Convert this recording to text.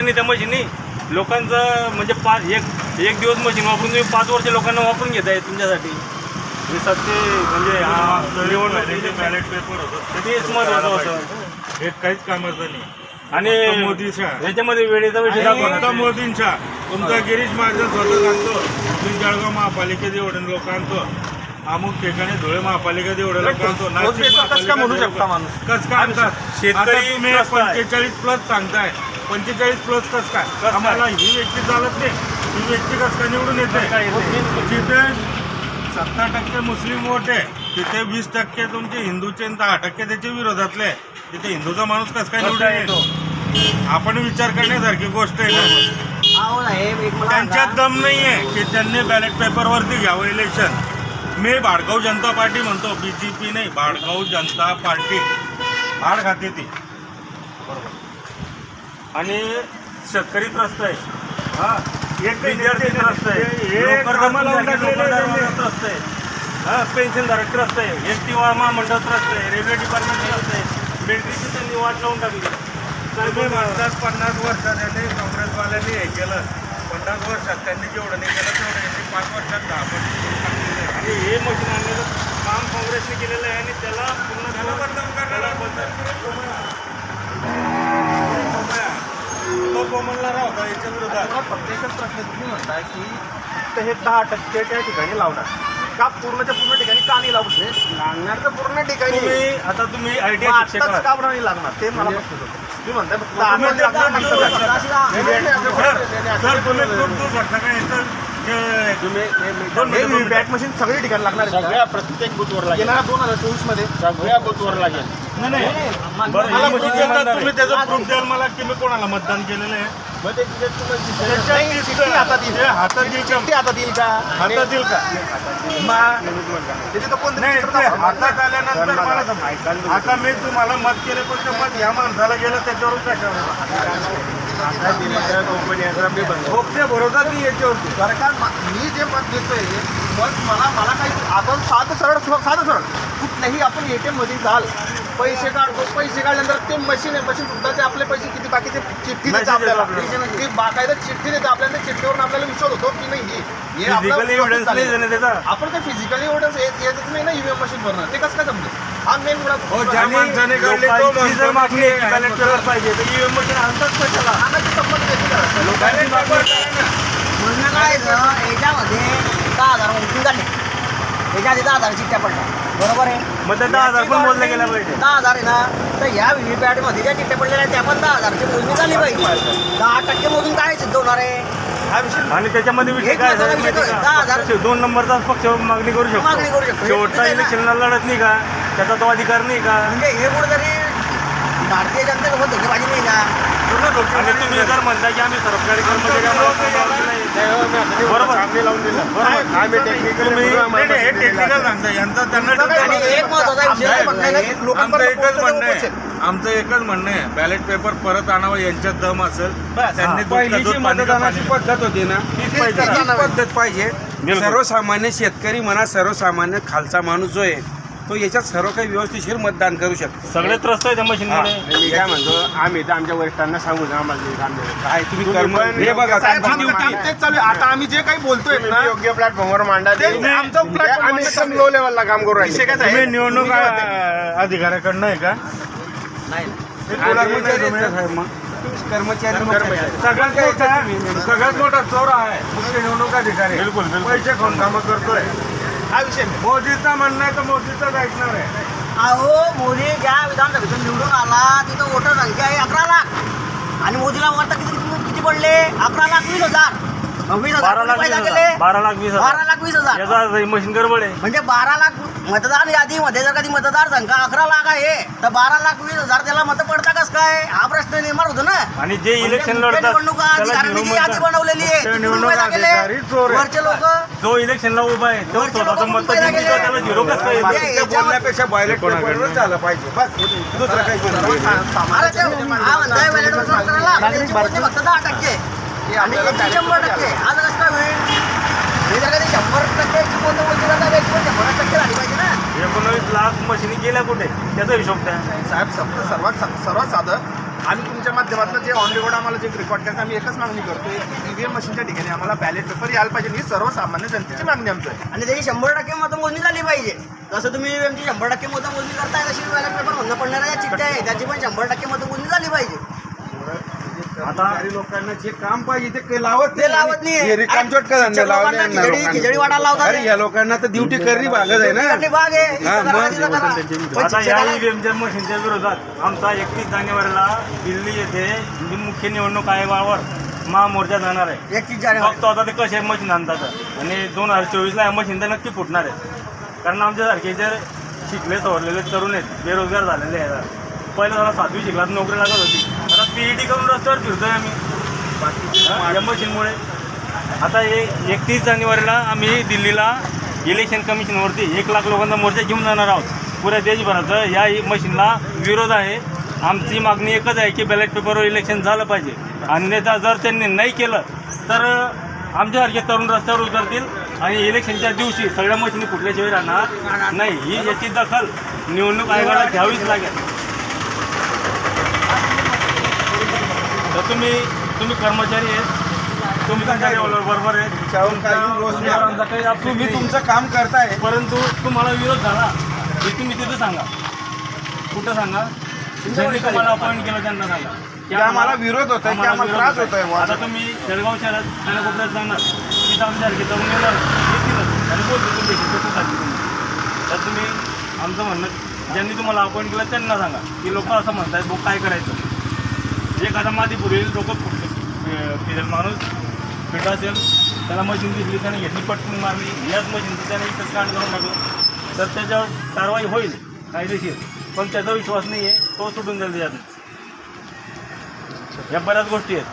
त्या मशीनी लोकांचं म्हणजे पाच एक एक दिवस मशीन वापरून तुम्ही पाच वर्ष लोकांना वापरून घेताय तुमच्यासाठी. हे सत्य म्हणजे हा निवडणूक बॅलेट पेपर होतं तेच महत्वाचं होतं हे काहीच कामाचं नाही. आणि मोदीच्या. याच्यामध्ये वेळेचा विषय. मोदींच्या. तुमचा गिरीश महाजन स्वतः सांगतो तुम्ही जळगाव महापालिकेत एवढे लोक आणतो. अमुक ठिकाणी धुळे महापालिकेत एवढे लोक आणतो. नाशिक बेसवर कसं काय म्हणू शकता माणूस? कसं काय शेतकरी. पंचेचाळीस प्लस सांगताय. पंचेचाळीस प्लस कसं काय? काय? आम्हाला ही व्यक्ती चालत नाही. ही व्यक्ती कसं काय निवडून येते? जिथे सत्तर टक्के मुस्लिम वोट आहे तिथे वीस टक्के तुमचे हिंदूचे दहा टक्के त्याच्या विरोधातले आहे. तिथे हिंदूचा माणूस कसं काय निवडून येतो? आपण विचार करण्यासारखी गोष्ट आहे ना. त्यांच्यात. दम नाही आहे की त्यांनी बॅलेट पेपरवरती घ्यावं इलेक्शन मी भाडगाव जनता पार्टी म्हणतो बीजेपी नाही भाडगाव जनता पार्टी. भाड खाते ती. आणि शेतकरी त्रस्त आहे. हा एक विद्यार्थी त्रस्त आहे. त्रस्त आहे. हा पेन्शनधारक त्रस्त आहे. एस टी महामंडळ त्रस्त आहे. रेल्वे डिपार्टमेंट त्रस्त आहे. मिलिटरीची त्यांनी वाट लावून टाकली. तुम्ही म्हणतात पन्नास वर्षात यांनी काँग्रेसवाल्यांनी हे केलं. पन्नास वर्षात त्यांनी जेवढं नाही केलं तेवढं यांनी पाच वर्षात दहा पट आणि हे मशीन आणण्याचं काम काँग्रेसने केलेलं आहे आणि त्याला पूर्ण त्याला बदनाम करणारा तो कोमलणारा होता याच्या विरोधात मला फक्त एकच प्रश्न तुम्ही म्हणताय की फक्त हे दहा टक्के त्या ठिकाणी लावणार का पूर्णच्या पूर्ण ठिकाणी का नाही लावू शकत लागणार तर पूर्ण ठिकाणी तुम्ही आता तुम्ही आय टी मग आय शिक्षक आत्ताच आहात. का बरं नाही लागणार ते मला तुम्ही म्हणताय फक्त तुम्ही आता लागणार लागणार. सर सर जे- तुम्ही बॅट मशीन सगळी ठिकाणी लागणार? सगळ्या प्रत्येक बूथवर लागेल येणाऱ्या दोन हजार चोवीसमध्ये सगळ्या बूथवर लागेल नाही मला मशीन तुम्ही. त्याचं प्रूफ द्याल मला की मी कोणाला मतदान केलेलं आहे मग ते तिथे तुम्हाला हातात येईल. ते हातात येईल का? हातात येईल का हातात येईल का नाही ते. हातात आल्यानंतर मला. आता मी तुम्हाला मत केले पण मत ह्या माणसाला गेलं त्याच्यावर कशावर आता दिलेल्या कंपन्यांचा बी बंद. ते भरोसा नाही याच्यावरती सरकार मा- मी जे मत देतोय मत मला मला काही आपण साधं सरळ साधं सरळ. कुठल्याही आपण एटीएममध्ये जाल पैसे काढतो पैसे काढल्यानंतर ते मशीन आहे मशीन सुद्धा ते आपले पैसे किती बाकी ते चिठ्ठी देते Message आपल्याला. ती बाकायदा चिठ्ठी देते आपल्याला चिठ्ठीवरून आपल्याला विश्वास होतो की नाही हे- आपण ते फिजिकली एव्हिडन्स येतच नाही ना ईव्हीएम मशीन वरनं? ते कसं काय समजेल? हा मेन मुळात हो, ज्या आणि माणसाने काढली तो लोकांची जर म्हणतो मागणी आहे की की बॅलेट पेपर पाहिजे तर ईव्हीएम मशीन आणतात कशाला आणायची संमती द्यायची का? लोकांची मागणी म्हणणं काय आहे ना, याच्यामध्ये दहा हजार झाले दहा हजार चिठ्ठ्या पडल्या. बरोबर आहे? मग त्या दहा हजार पण मोजल्या गेल्या पाहिजे. दहा हजार आहे ना तर ह्या व्ही पॅटमध्ये ज्या चिठ्ठ्या पडलेल्या आहेत त्या पण दहा हजारची मोजणी झाली पाहिजे. दहा टक्के मोजून काय सिद्ध होणार आहे? हा विषय आणि त्याच्यामध्ये विषय एक काय झाला माहिती विषय का? दहा हजार- दोन नंबरचा पक्ष मागणी करू मागणी करू शकतो. शकतो. शेवटचा हे चुकीचं आहे ना. इलेक्शनला लढत नाही का? त्याचा तो अधिकार नाही का म्हणजे हे कुठेतरी भारतीय जनतेसोबत धोकेबाजी नाही का आणि तुम्ही जर म्हणता की आम्ही सरकारी कर्मचारी आम्हाला. नाही हो, मी आता ते बरोबर. आम्ही लावून दिलं बरोबर. आम्ही टेक्निकल तुम्ही- नाही नाही, हे टेक्निकल सांगता यांचा त्यांना आणि एक महत्त्वाचा विषय आमचं म्हणणं आहे एकच पोहोचलं म्हणणं आहे. आमचं एकच म्हणणं आहे बॅलेट पेपर परत आणावं यांच्यात दम असेल बस. त्यांनी दूध का पहिलीची दूध, पाणी का मतदानाची पाणी. पद्धत होती ना तीच तीच पाहिजे. पद्धत पाहिजे बिलकुल. सर्वसामान्य शेतकरी म्हणा सर्वसामान्य खालचा माणूस जो आहे तो याच्यात सर्व काही व्यवस्थिशीर मतदान करू शकतो सगळे त्रस्त आहे त्या मशीनमुळे मी काय म्हणतो आम्ही तर आमच्या वरिष्ठांना सांगू ना आम्हाला काम. काय तुम्ही कर्म हे बघा साहेब, तुमची आमचं काम duty. तेच चालू आहे. आता आम्ही जे काही बोलतोय तुम्ही ना योग्य प्लॅटफॉर्मवर मांडा ते ते आमचं platform आम्ही एकदम लो लेवलला काम करू विषय राहिले? तुम्ही निवडणूक? आ- अधिकाऱ्याकडनं आहे का नाही कर्मचारी कोणाकडनं आहे आहेत तुम्ही? का साहेब मग? कर्मचारी मग काय? सगळ्यात मोठा सगळ्यात मोठा चोर आहे मुख्य निवडणूक अधिकारी बिलकुल, बिलकुल. पैसे खाऊन कामं करतोय हा विषय मोदीचा म्हणणं आहे तर मोदीचाच ऐकणार आहे. अहो मोदी ज्या विधानसभेतून निवडून आला तिथं वोटर संख्या आहे अकरा लाख. आणि मोदीला वाटतं किती किती पडले? अकरा लाख वीस हजार. वीस हजार बारा लाख वीस हजार बारा लाख वीस बारा हजार लाख वीस हजार याचा अर्थ मशीन गडबड आहे म्हणजे बारा लाख मतदार यादीमध्ये जर कधी मतदार संख्या अकरा लाख आहे तर बारा लाख वीस हजार त्याला मत पडता कस काय हा प्रश्न निर्माण होतो ना आणि जे इलेक्शन म्हणजे लढतात निवडणुका त्याला अधिकाऱ्यांनी जी झिरो यादी मतदान. बनवलेली आहे ते. वरचे लोक जो इलेक्शनला उभा आहे तो वरचे स्वतःचं लोकं मत जिंकतो. त्याला झिरो कसं काय म्हणजे येतं? ते याच्यावर- बोलण्यापेक्षा बॉयलेट झालं पाहिजे बस दुसरं काही बोलू नका. अरे ते हा म्हणताय ballot वर करायला, पण त्याची मोजणी फक्त दहा टक्के आणि याची शंभर टक्के. आज कसं काय होईल. हे जर कधी शंभर टक्के मोजणी मोजणी करता याची पण शंभर टक्के झाली पाहिजे ना. एकोणावीस लाख मशिनी गेल्या कुठे? त्याचा हिशोब काय? साहेब सब- सर्वात सर्वात साधं आम्ही तुमच्या माध्यमातून जे ऑन रेकॉर्ड आम्हाला जे रेकॉर्ड करतो आम्ही एकच मागणी करतोय. ईव्हीएम मशीनच्या ठिकाणी आम्हाला बॅलेट पेपर यायला पाहिजे. ही सर्वसामान्य जनतेची मागणी आमची आहे. आणि त्याची शंभर टक्के मतमोजणी झाली पाहिजे. जसं तुम्ही EVM ची शंभर टक्के मतमोजणी करताय तशी बॅलेट पेपर म्हणणं चिठ्ठ्या आहे त्याची पण शंभर टक्के मतमोजणी झाली पाहिजे. आता लोकांना जे काम पाहिजे ते लावत ते लावत नाही. हे रिकामचोट का धंदे लावले यांना खिचडी लोकांना. खिचडी वाटायला लावतात अरे या लोकांना तर ड्युटी करणी भागत आहे ना. करणे भाग आहे. इथं हा, करा, मग तिथं करा. पण आता या शिक्षकाला- ईव्हीएमच्या मशीनच्या विरोधात आमचा एकतीस जानेवारीला दिल्ली येथे जी मुख्य निवडणूक आयोगावर महामोर्चा जाणार आहे. एकतीस जानेवारी. बघतो आता ते कसे मशीन आणतात. आणि दोन हजार चोवीसला या मशीन तर नक्की फुटणार आहे कारण आमच्यासारखे जे शिकले सवरलेले तरुण आहेत बेरोजगार झालेले आहेत. पहिलं जरा सातवी शिकला तर नोकरी लागत होती. पीईटी करून रस्त्यावर फिरतोय आम्ही. हा, मशीनमुळे. आता हे एकतीस जानेवारीला आम्ही दिल्लीला इलेक्शन कमिशनवरती एक लाख लोकांचा मोर्चा घेऊन जाणार आहोत. पुऱ्या देशभराचं या मशीनला विरोध आहे. आमची मागणी एकच आहे की बॅलेट पेपरवर इलेक्शन झालं पाहिजे. आणि नेता जर त्यांनी नाही केलं तर आमच्यासारखे तरुण रस्त्यावर उतरतील आणि इलेक्शनच्या दिवशी सगळ्या मशिनी कुठल्याशिवाय राहणार नाही. ही याची दखल निवडणूक आयोगाला घ्यावीच लागेल. तुम्ही तुम्ही कर्मचारी आहेत. तुमच्या बरोबर आहे काही तुम्ही नाही. तुमचं काम करताय. परंतु तुम्हाला विरोध झाला हे तुम्ही तिथं सांगा. कुठं सांगा? ज्यांनी तुम्हाला अपॉइंट केलं त्यांना सांगा. की आम्हाला विरोध होतोय, की आम्हाला त्रास होतोय. बुवा. आता तुम्ही जळगाव शहरात कोपऱ्यात जाणार. तिथं आमच्यासारखे तरुण येणार. येतीलच आणि बोलतो तुमच्याशी कसं सांगते तुम्ही? तर तुम्ही आमचं म्हणणं ज्यांनी तुम्हाला अपॉइंट केलं त्यांना सांगा. की लोक असं म्हणतात बघ काय करायचं? एखादा माती पुरेल लोक फिरेल माणूस फिट असेल त्याला मशीन दिसली त्याने घेतली पटकून मारली याच मशीनचं त्याने इथंच कांड करून टाकलं. तर त्याच्यावर कारवाई होईल कायदेशीर. पण त्याचा विश्वास नाही आहे तो सुटून जाईल त्याच्यात या बऱ्याच गोष्टी आहेत.